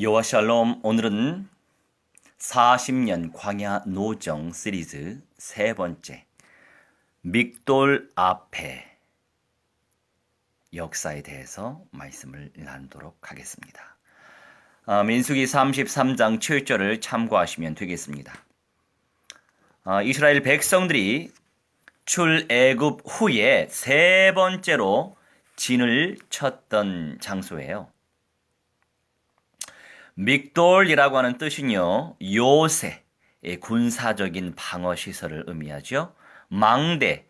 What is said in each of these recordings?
여와 샬롬 오늘은 40년 광야 노정 시리즈 세 번째 믹돌 앞에 역사에 대해서 말씀을 나누도록 하겠습니다. 아, 민수기 33장 7절을 참고하시면 되겠습니다. 아, 이스라엘 백성들이 출애굽 후에 세 번째로 진을 쳤던 장소예요. 믹돌이라고 하는 뜻은요, 요새, 의 군사적인 방어 시설을 의미하죠. 망대,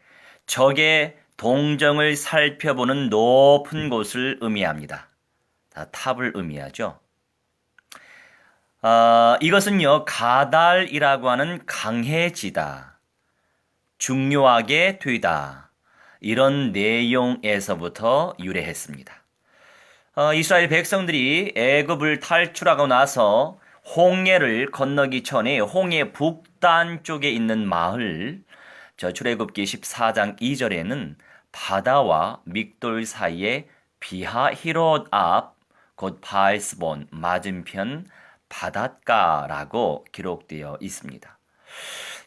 적의 동정을 살펴보는 높은 곳을 의미합니다. 다 탑을 의미하죠. 아, 이것은요, 가달이라고 하는 강해지다, 중요하게 되다, 이런 내용에서부터 유래했습니다. 어, 이스라엘 백성들이 애굽을 탈출하고 나서 홍해를 건너기 전에 홍해 북단 쪽에 있는 마을 저 출애굽기 14장 2절에는 바다와 믹돌 사이에 비하 히롯 앞곧 바알스본 맞은편 바닷가라고 기록되어 있습니다.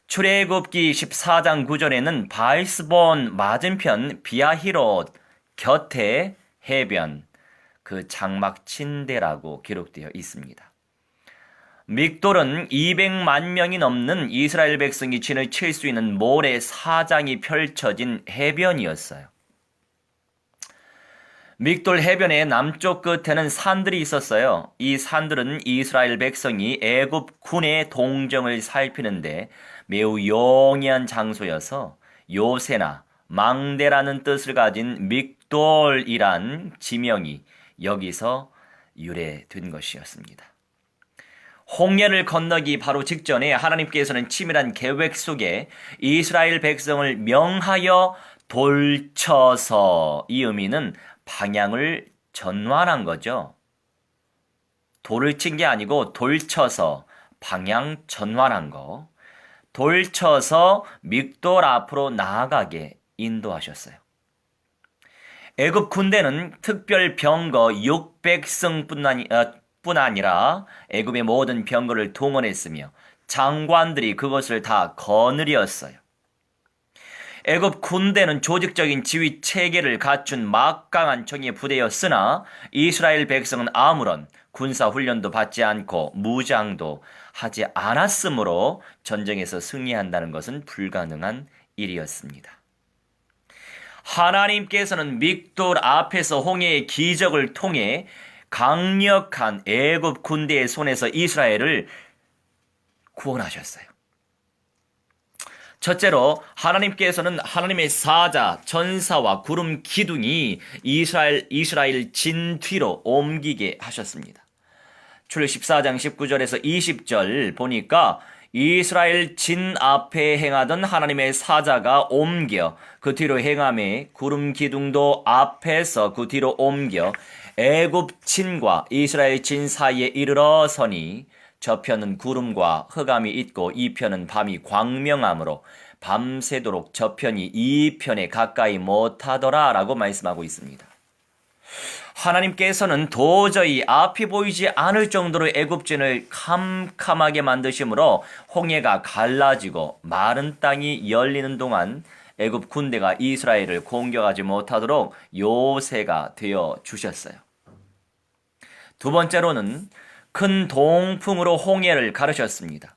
출애굽기 14장 9절에는 바알스본 맞은편 비하히롯 곁에 해변 그 장막 침대라고 기록되어 있습니다. 믹돌은 200만 명이 넘는 이스라엘 백성이 진을 칠 수 있는 모래 사장이 펼쳐진 해변이었어요. 믹돌 해변의 남쪽 끝에는 산들이 있었어요. 이 산들은 이스라엘 백성이 애굽 군의 동정을 살피는데 매우 용이한 장소여서 요새나 망대라는 뜻을 가진 믹돌이란 지명이 여기서 유래된 것이었습니다. 홍해를 건너기 바로 직전에 하나님께서는 치밀한 계획 속에 이스라엘 백성을 명하여 돌쳐서 이 의미는 방향을 전환한 거죠. 돌을 친 게 아니고 돌쳐서 방향 전환한 거. 돌쳐서 믹돌 앞으로 나아가게 인도하셨어요. 애굽 군대는 특별 병거 600승뿐 어, 뿐 아니라 애굽의 모든 병거를 동원했으며 장관들이 그것을 다 거느렸어요. 애굽 군대는 조직적인 지휘 체계를 갖춘 막강한 정예 부대였으나 이스라엘 백성은 아무런 군사 훈련도 받지 않고 무장도 하지 않았으므로 전쟁에서 승리한다는 것은 불가능한 일이었습니다. 하나님께서는 믹돌 앞에서 홍해의 기적을 통해 강력한 애굽 군대의 손에서 이스라엘을 구원하셨어요. 첫째로 하나님께서는 하나님의 사자, 전사와 구름 기둥이 이스라엘 이스라엘 진 뒤로 옮기게 하셨습니다. 출애 14장 19절에서 20절 보니까 이스라엘 진 앞에 행하던 하나님의 사자가 옮겨 그 뒤로 행함에 구름 기둥도 앞에서 그 뒤로 옮겨 애굽 진과 이스라엘 진 사이에 이르러 서니 저편은 구름과 흑암이 있고 이 편은 밤이 광명함으로 밤새도록 저편이 이 편에 가까이 못하더라라고 말씀하고 있습니다. 하나님께서는 도저히 앞이 보이지 않을 정도로 애굽진을 캄캄하게 만드심으로 홍해가 갈라지고 마른 땅이 열리는 동안 애굽 군대가 이스라엘을 공격하지 못하도록 요새가 되어 주셨어요. 두 번째로는 큰 동풍으로 홍해를 가르셨습니다.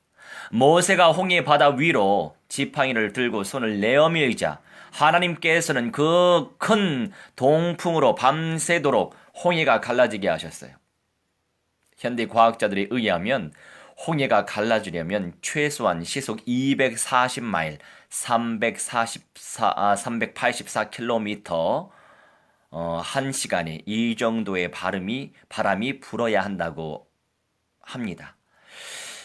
모세가 홍해 바다 위로 지팡이를 들고 손을 내어밀자 하나님께서는 그 큰 동풍으로 밤새도록 홍해가 갈라지게 하셨어요. 현대 과학자들에 의하면 홍해가 갈라지려면 최소한 시속 240마일, 344, 아, 384km 어, 한 시간에 이 정도의 바람이 바람이 불어야 한다고 합니다.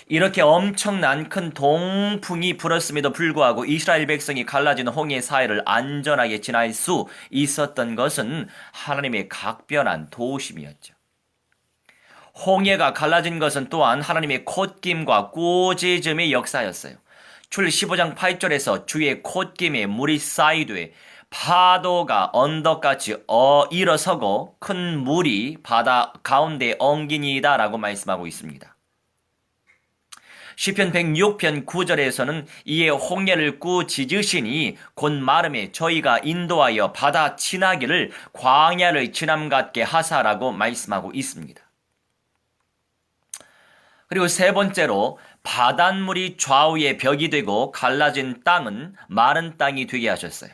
이렇게 엄청난 큰 동풍이 불었음에도 불구하고 이스라엘 백성이 갈라진 홍해 사이를 안전하게 지날 수 있었던 것은 하나님의 각별한 도우심이었죠. 홍해가 갈라진 것은 또한 하나님의 콧김과 꾸짖음의 역사였어요. 출 15장 8절에서 주의 콧김에 물이 쌓이되 파도가 언덕같이 어 일어서고 큰 물이 바다 가운데 엉기니이다라고 말씀하고 있습니다. 시편 106편 9절에서는 이에 홍해를 꾸짖으시니 곧 마름에 저희가 인도하여 바다 지나기를 광야를 지남 같게 하사라고 말씀하고 있습니다. 그리고 세 번째로 바닷물이 좌우의 벽이 되고 갈라진 땅은 마른 땅이 되게 하셨어요.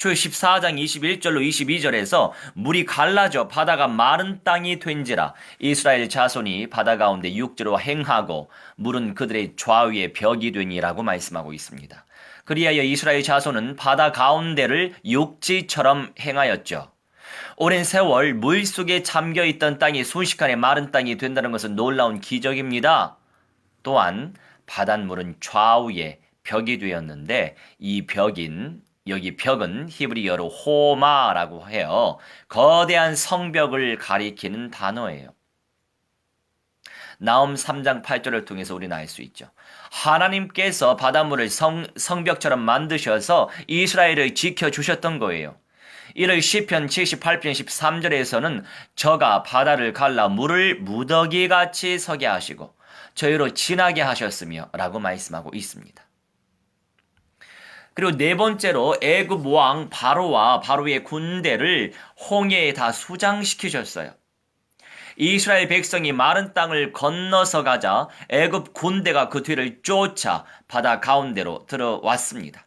출 14장 21절로 22절에서 물이 갈라져 바다가 마른 땅이 된지라 이스라엘 자손이 바다 가운데 육지로 행하고 물은 그들의 좌우의 벽이 되니라고 말씀하고 있습니다. 그리하여 이스라엘 자손은 바다 가운데를 육지처럼 행하였죠. 오랜 세월 물 속에 잠겨 있던 땅이 순식간에 마른 땅이 된다는 것은 놀라운 기적입니다. 또한 바닷물은 좌우에 벽이 되었는데 이 벽인 여기 벽은 히브리어로 호마라고 해요. 거대한 성벽을 가리키는 단어예요. 나움 3장 8절을 통해서 우리는 알 수 있죠. 하나님께서 바닷물을 성, 성벽처럼 만드셔서 이스라엘을 지켜주셨던 거예요. 이를 시편 78편 13절에서는 저가 바다를 갈라 물을 무더기 같이 서게 하시고 저희로 지나게 하셨으며 라고 말씀하고 있습니다. 그리고 네 번째로 애굽 왕 바로와 바로의 군대를 홍해에 다 수장시키셨어요. 이스라엘 백성이 마른 땅을 건너서 가자 애굽 군대가 그 뒤를 쫓아 바다 가운데로 들어왔습니다.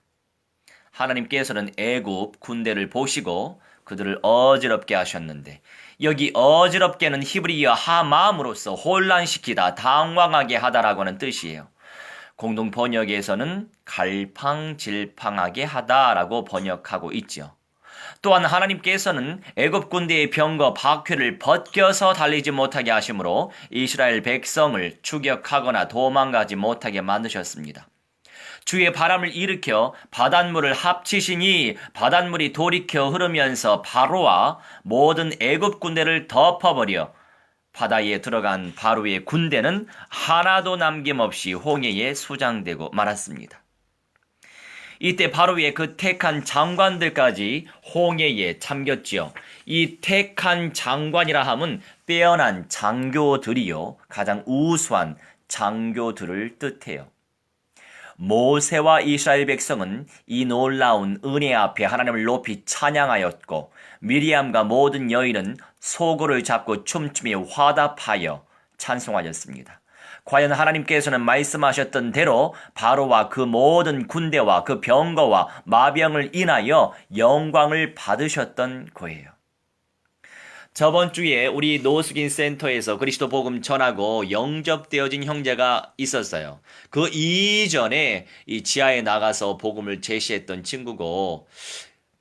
하나님께서는 애굽 군대를 보시고 그들을 어지럽게 하셨는데 여기 어지럽게는 히브리어 하마음으로써 혼란시키다 당황하게 하다라고 하는 뜻이에요. 공동 번역에서는 갈팡질팡하게 하다라고 번역하고 있죠. 또한 하나님께서는 애굽 군대의 병거 박회를 벗겨서 달리지 못하게 하심으로 이스라엘 백성을 추격하거나 도망가지 못하게 만드셨습니다. 주의 바람을 일으켜 바닷물을 합치시니 바닷물이 돌이켜 흐르면서 바로와 모든 애굽 군대를 덮어버려 바다에 들어간 바로의 군대는 하나도 남김없이 홍해에 수장되고 말았습니다. 이때 바로의 그 택한 장관들까지 홍해에 잠겼지요. 이 택한 장관이라 함은 빼어난 장교들이요. 가장 우수한 장교들을 뜻해요. 모세와 이스라엘 백성은 이 놀라운 은혜 앞에 하나님을 높이 찬양하였고 미리암과 모든 여인은 소고를 잡고 춤추며 화답하여 찬송하였습니다. 과연 하나님께서는 말씀하셨던 대로 바로와 그 모든 군대와 그 병거와 마병을 인하여 영광을 받으셨던 거예요. 저번 주에 우리 노숙인 센터에서 그리스도 복음 전하고 영접되어진 형제가 있었어요. 그 이전에 이 지하에 나가서 복음을 제시했던 친구고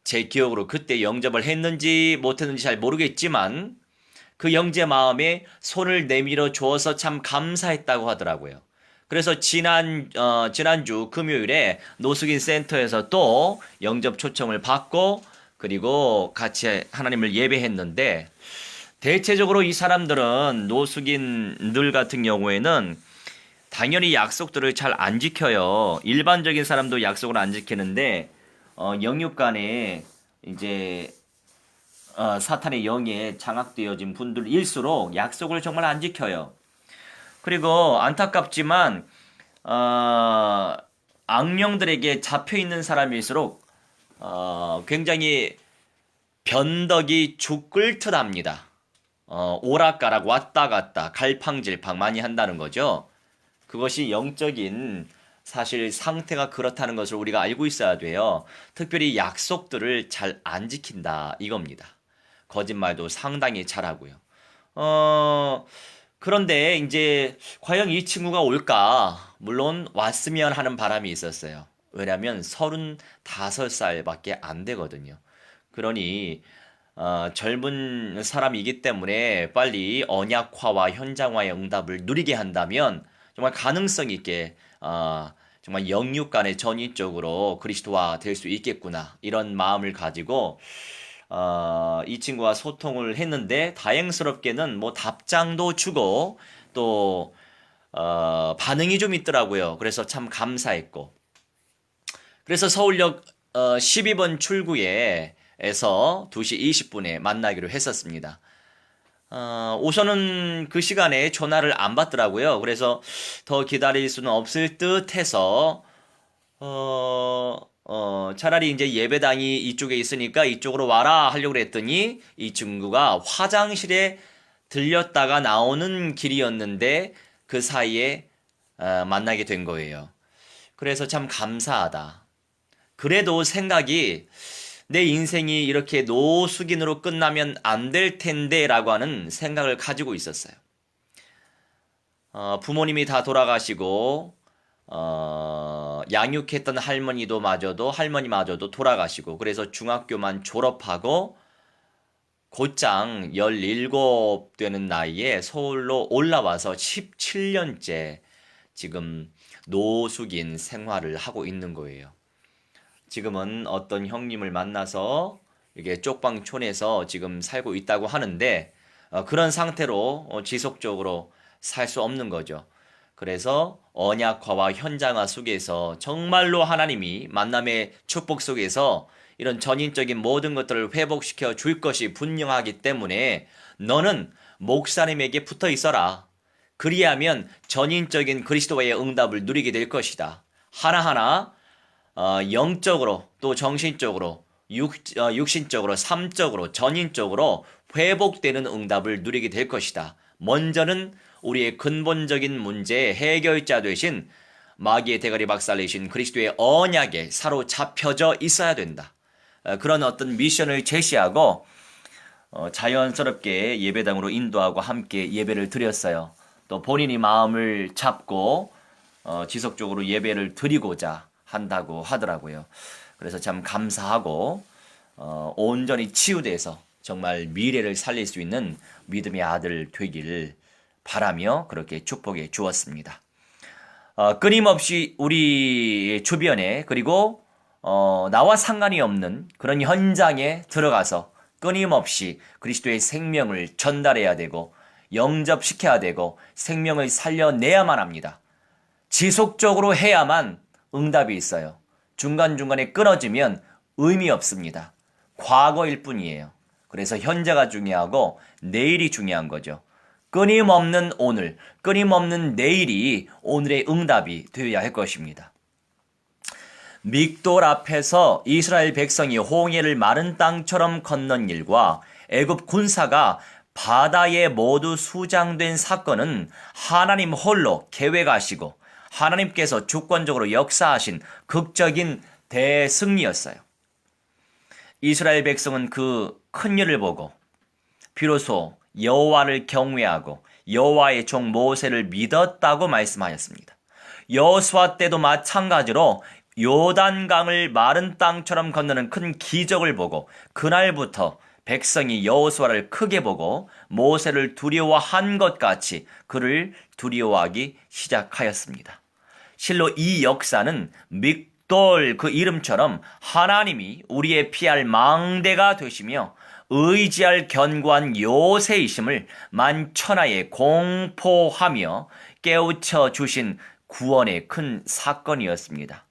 제 기억으로 그때 영접을 했는지 못했는지 잘 모르겠지만 그 영재 마음에 손을 내밀어 주어서 참 감사했다고 하더라고요. 그래서 지난 어, 지난주 금요일에 노숙인 센터에서 또 영접 초청을 받고 그리고 같이 하나님을 예배했는데 대체적으로 이 사람들은 노숙인들 같은 경우에는 당연히 약속들을 잘 안 지켜요. 일반적인 사람도 약속을 안 지키는데 어, 영육 간에 이제 어, 사탄의 영에 장악되어진 분들일수록 약속을 정말 안 지켜요. 그리고 안타깝지만 어, 악령들에게 잡혀 있는 사람일수록 어, 굉장히 변덕이 죽을 듯합니다. 어, 오락가락 왔다 갔다 갈팡질팡 많이 한다는 거죠. 그것이 영적인 사실 상태가 그렇다는 것을 우리가 알고 있어야 돼요. 특별히 약속들을 잘 안 지킨다 이겁니다. 거짓말도 상당히 잘하고요. 어, 그런데 이제 과연 이 친구가 올까? 물론 왔으면 하는 바람이 있었어요. 왜냐면 35살밖에 안 되거든요. 그러니 어, 젊은 사람이기 때문에 빨리 언약화와 현장화의 응답을 누리게 한다면 정말 가능성 있게 어, 정말 영육 간의 전인적으로 그리스도화 될수 있겠구나 이런 마음을 가지고 어, 이 친구와 소통을 했는데 다행스럽게는 뭐 답장도 주고 또 어, 반응이 좀 있더라고요. 그래서 참 감사했고 그래서 서울역 어, 12번 출구에에서 2시 20분에 만나기로 했었습니다. 어, 우선은 그 시간에 전화를 안 받더라고요. 그래서 더 기다릴 수는 없을 듯 해서, 어, 어, 차라리 이제 예배당이 이쪽에 있으니까 이쪽으로 와라 하려고 그랬더니 이 친구가 화장실에 들렸다가 나오는 길이었는데 그 사이에 어, 만나게 된 거예요. 그래서 참 감사하다. 그래도 생각이 내 인생이 이렇게 노숙인으로 끝나면 안 될 텐데 라고 하는 생각을 가지고 있었어요. 어, 부모님이 다 돌아가시고, 어, 양육했던 할머니도 마저도, 할머니마저도 돌아가시고, 그래서 중학교만 졸업하고, 곧장 17 되는 나이에 서울로 올라와서 17년째 지금 노숙인 생활을 하고 있는 거예요. 지금은 어떤 형님을 만나서 이게 쪽방촌에서 지금 살고 있다고 하는데 어, 그런 상태로 어, 지속적으로 살 수 없는 거죠. 그래서 언약화와 현장화 속에서 정말로 하나님이 만남의 축복 속에서 이런 전인적인 모든 것들을 회복시켜 줄 것이 분명하기 때문에 너는 목사님에게 붙어 있어라. 그리하면 전인적인 그리스도의 응답을 누리게 될 것이다. 하나하나 어, 영적으로 또 정신적으로 육, 어, 육신적으로 삶적으로 전인적으로 회복되는 응답을 누리게 될 것이다. 먼저는 우리의 근본적인 문제의 해결자 되신 마귀의 대가리 박살내신 그리스도의 언약에 사로잡혀져 있어야 된다. 어, 그런 어떤 미션을 제시하고 어, 자연스럽게 예배당으로 인도하고 함께 예배를 드렸어요. 또 본인이 마음을 잡고 어, 지속적으로 예배를 드리고자 한다고 하더라고요. 그래서 참 감사하고 어, 온전히 치유돼서 정말 미래를 살릴 수 있는 믿음의 아들 되기를 바라며 그렇게 축복해 주었습니다. 어, 끊임없이 우리 주변에 그리고 어, 나와 상관이 없는 그런 현장에 들어가서 끊임없이 그리스도의 생명을 전달해야 되고 영접시켜야 되고 생명을 살려내야만 합니다. 지속적으로 해야만 응답이 있어요. 중간중간에 끊어지면 의미 없습니다. 과거일 뿐이에요. 그래서 현재가 중요하고 내일이 중요한 거죠. 끊임없는 오늘, 끊임없는 내일이 오늘의 응답이 되어야 할 것입니다. 믹돌 앞에서 이스라엘 백성이 홍해를 마른 땅처럼 건넌 일과 애굽 군사가 바다에 모두 수장된 사건은 하나님 홀로 계획하시고 하나님께서 주권적으로 역사하신 극적인 대승리였어요. 이스라엘 백성은 그 큰 일을 보고 비로소 여호와를 경외하고 여호와의 종 모세를 믿었다고 말씀하였습니다. 여호수아 때도 마찬가지로 요단강을 마른 땅처럼 건너는 큰 기적을 보고 그날부터 백성이 여호수아를 크게 보고 모세를 두려워한 것 같이 그를 두려워하기 시작하였습니다. 실로 이 역사는 믹돌 그 이름처럼 하나님이 우리의 피할 망대가 되시며 의지할 견고한 요새이심을 만천하에 공포하며 깨우쳐 주신 구원의 큰 사건이었습니다.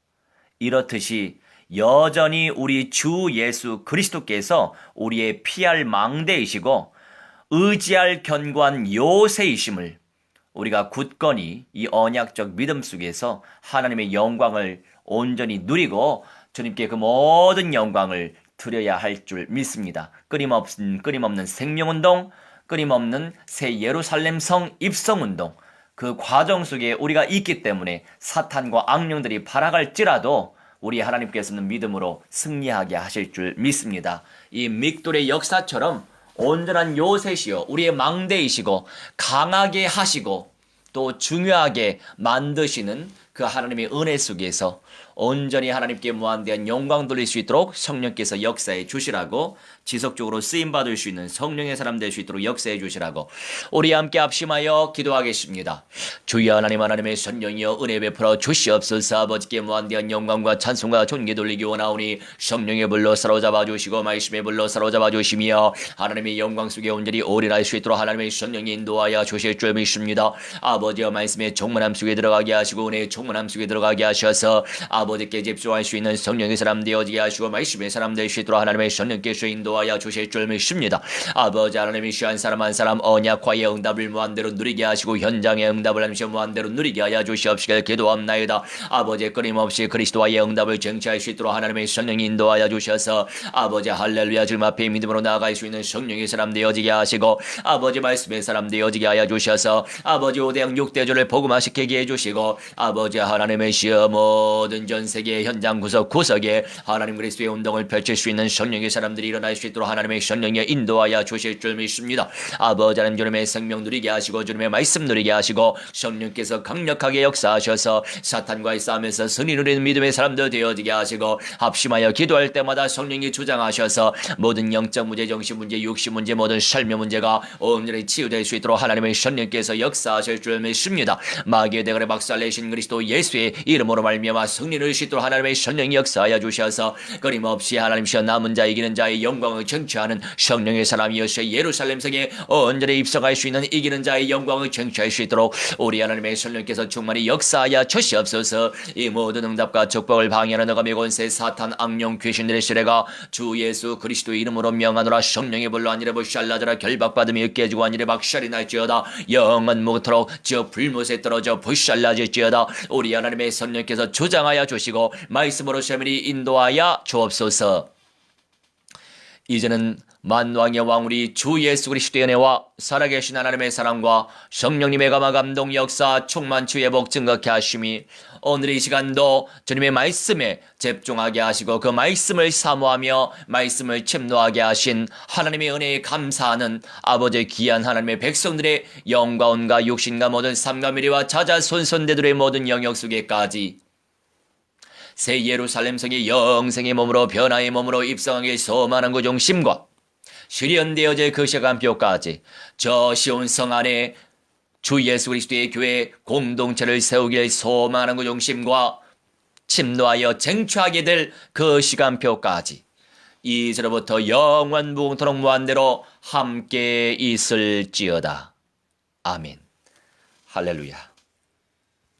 이렇듯이 여전히 우리 주 예수 그리스도께서 우리의 피할 망대이시고 의지할 견고한 요새이심을 우리가 굳건히 이 언약적 믿음 속에서 하나님의 영광을 온전히 누리고 주님께 그 모든 영광을 드려야 할 줄 믿습니다. 끊임없는 끊임없는 생명 운동, 끊임없는 새 예루살렘 성 입성 운동, 그 과정 속에 우리가 있기 때문에 사탄과 악령들이 발악할지라도 우리 하나님께서는 믿음으로 승리하게 하실 줄 믿습니다. 이 믹돌의 역사처럼 온전한 요새시요. 우리의 망대이시고 강하게 하시고 또 중요하게 만드시는 그 하나님의 은혜 속에서 온전히 하나님께 무한대한 영광 돌릴 수 있도록 성령께서 역사해 주시라고 지속적으로 쓰임 받을 수 있는 성령의 사람 될 수 있도록 역사해 주시라고 우리 함께 합심하여 기도하겠습니다. 주여 하나님 하나님의 성령이여 은혜 베풀어 주시옵소서 아버지께 무한대한 영광과 찬송과 존귀 돌리기 원하오니 성령의 불로 사로잡아 주시고 말씀의 불로 사로잡아 주시며 하나님의 영광 속에 온전히 오리할 수 있도록 하나님의 성령이 인도하여 주실 줄 믿습니다. 아버지의 말씀의 종문함 속에 들어가게 하시고 은혜의 종문함 속에 들어가게 하셔서 아버지 아버지께 집중할 수 있는 성령의 사람 되어지게 하시고 말씀의 사람 있도록 하나님의 성령께서 인도하여 주실 줄 믿습니다. 아버지 하나님이 시한 사람 한 사람 언약과의 응답을 무한대로 누리게 하시고 현장의 응답을 하나님께 무한대로 누리게 하여 주시옵시길 기도합나이다. 아버지 끊임없이 그리스도와의 응답을 쟁취할 수 있도록 하나님의 성령이 인도하여 주셔서 아버지 할렐루야 주님 앞에 믿음으로 나아갈 수 있는 성령의 사람 되어지게 하시고 아버지 말씀의 사람 되어지게 하여 주셔서 아버지 오대양 육대조를 복음화시키게 해주시고 아버지 하나님의 시어 모든 전 세계 현장 구석 구석에 하나님 그리스도의 운동을 펼칠 수 있는 성령의 사람들이 일어날 수 있도록 하나님의 성령에 인도하여 주실 줄 믿습니다. 아버지 하나님 주님의 생명 누리게 하시고 주님의 말씀 누리게 하시고 성령께서 강력하게 역사하셔서 사탄과의 싸움에서 승리 누리는 믿음의 사람들 되어지게 하시고 합심하여 기도할 때마다 성령이 주장하셔서 모든 영적 문제, 정신 문제, 육신 문제, 모든 삶의 문제가 온전히 치유될 수 있도록 하나님의 성령께서 역사하실 줄 믿습니다. 마귀의 대가를 박살내신 그리스도 예수의 이름으로 말미암아 승리 를 싣도록 하나님의 성령이 역사하여 주셔서 끊임없이 하나님시여 남은 자 이기는 자의 영광을 정취하는 성령의 사람이어서 예루살렘 성에 온전히 입성할 수 있는 이기는 자의 영광을 정취할 수 있도록 우리 하나님의 성령께서 충만히 역사하여 주시옵소서. 이 모든 응답과 축복을 방해하는 너감의 권세 사탄 악령 귀신들의 시레가 주 예수 그리스도 이름으로 명하노라. 성령의 불로 아니래 보샬라드라. 결박받음이 으깨지고 아니래 박샬이 날지어다. 영원 무토록 저 불못에 떨어져 부샬라질지어다. 우리 하나님의 성령께서 주장하여 주시고 말씀으로 세밀히 인도하여 주옵소서. 이제는 만왕의 왕 우리 주 예수 그리스도의 은혜와 살아계신 하나님의 사랑과 성령님의 감화 감동 역사 충만 주의 복 증거케 하심이 오늘 이 시간도 주님의 말씀에 집중하게 하시고 그 말씀을 사모하며 말씀을 침노하게 하신 하나님의 은혜에 감사하는 아버지 귀한 하나님의 백성들의 영과 온과 육신과 모든 삶과 미래와 자자 손손대들의 모든 영역 속에까지 새 예루살렘 성의 영생의 몸으로 변화의 몸으로 입성하게 소만한 그 중심과 실현되어질 그 시간 표까지 저 시온 성 안에 주 예수 그리스도의 교회 공동체를 세우길 소만한 그 중심과 침노하여 쟁취하게 될 그 시간표까지 이제로부터 영원 무궁토록 무한대로 함께 있을지어다. 아멘. 할렐루야.